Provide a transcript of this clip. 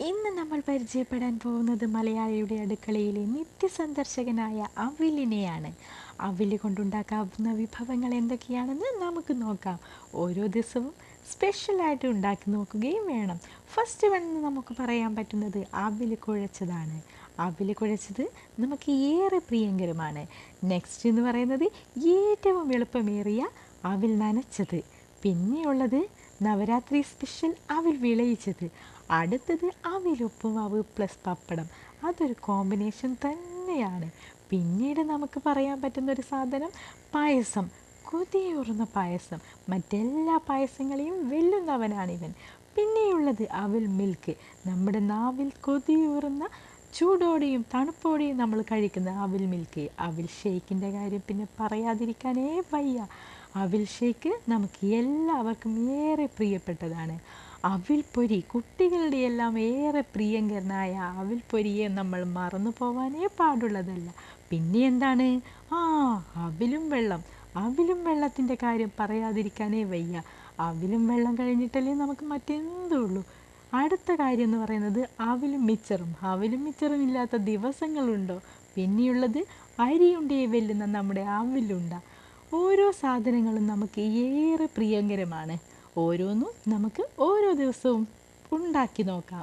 ഇന്ന് നമ്മൾ പരിചയപ്പെടാൻ പോകുന്നത് മലയാളിയുടെ അടുക്കളയിലെ നിത്യസന്ദർശകനായ അവിലിനെയാണ്. അവിൽ കൊണ്ടുണ്ടാക്കാവുന്ന വിഭവങ്ങൾ എന്തൊക്കെയാണെന്ന് നമുക്ക് നോക്കാം. ഓരോ ദിവസവും സ്പെഷ്യലായിട്ട് ഉണ്ടാക്കി നോക്കുകയും വേണം. ഫസ്റ്റ് വൺ നമുക്ക് പറയാൻ പറ്റുന്നത് അവിൽ കുഴച്ചതാണ്. അവിൽ കുഴച്ചത് നമുക്ക് ഏറെ പ്രിയങ്കരമാണ്. നെക്സ്റ്റ് എന്ന് പറയുന്നത് ഏറ്റവും എളുപ്പമേറിയ അവിൽ നനച്ചത്. പിന്നെയുള്ളത് നവരാത്രി സ്പെഷ്യൽ അവിൽ വിളയിച്ചത്. അടുത്തത് അവിൽ ഉപ്പുമാവ് പ്ലസ് പപ്പടം. അതൊരു കോമ്പിനേഷൻ തന്നെയാണ്. പിന്നീട് നമുക്ക് പറയാൻ പറ്റുന്ന ഒരു സാധനം പായസം. കൊതിയൂറുന്ന പായസം. മറ്റെല്ലാ പായസങ്ങളെയും വെല്ലുന്നവനാണിവൻ. പിന്നെയുള്ളത് അവിൽ മിൽക്ക് നമ്മുടെ നാവിൽ കൊതിയൂറുന്ന ചൂടോടെയും തണുപ്പോടെയും നമ്മൾ കഴിക്കുന്ന അവിൽ മിൽക്ക് അവിൽ ഷേക്കിന്റെ കാര്യം പിന്നെ പറയാതിരിക്കാനേ വയ്യ. അവിൽ ഷേക്ക് നമുക്ക് എല്ലാവർക്കും ഏറെ പ്രിയപ്പെട്ടതാണ്. അവിൽ പൊരി കുട്ടികളുടെ എല്ലാം ഏറെ പ്രിയങ്കരനായ അവിൽ പൊരിയെ നമ്മൾ മറന്നു പോവാനേ പാടുള്ളതല്ല. പിന്നെ എന്താണ്? ആ അവിലും വെള്ളം. അവിലും വെള്ളത്തിന്റെ കാര്യം പറയാതിരിക്കാനേ വയ്യ. അവിലും വെള്ളം കഴിഞ്ഞിട്ടല്ലേ നമുക്ക് മറ്റെന്തേ ഉള്ളൂ അടുത്ത കാര്യം എന്ന് പറയുന്നത് അവിലും മിച്ചറും. അവിലും മിച്ചറും ഇല്ലാത്ത ദിവസങ്ങളുണ്ടോ? പിന്നെയുള്ളത് അരിയുണ്ടേ വെല്ലുന്ന നമ്മുടെ അവിലുണ്ട. ഓരോ സാധനങ്ങളും നമുക്ക് ഏറെ പ്രിയങ്കരമാണ്. ഓരോന്നും നമുക്ക് ഓരോ ദിവസവും ഉണ്ടാക്കി നോക്കാം.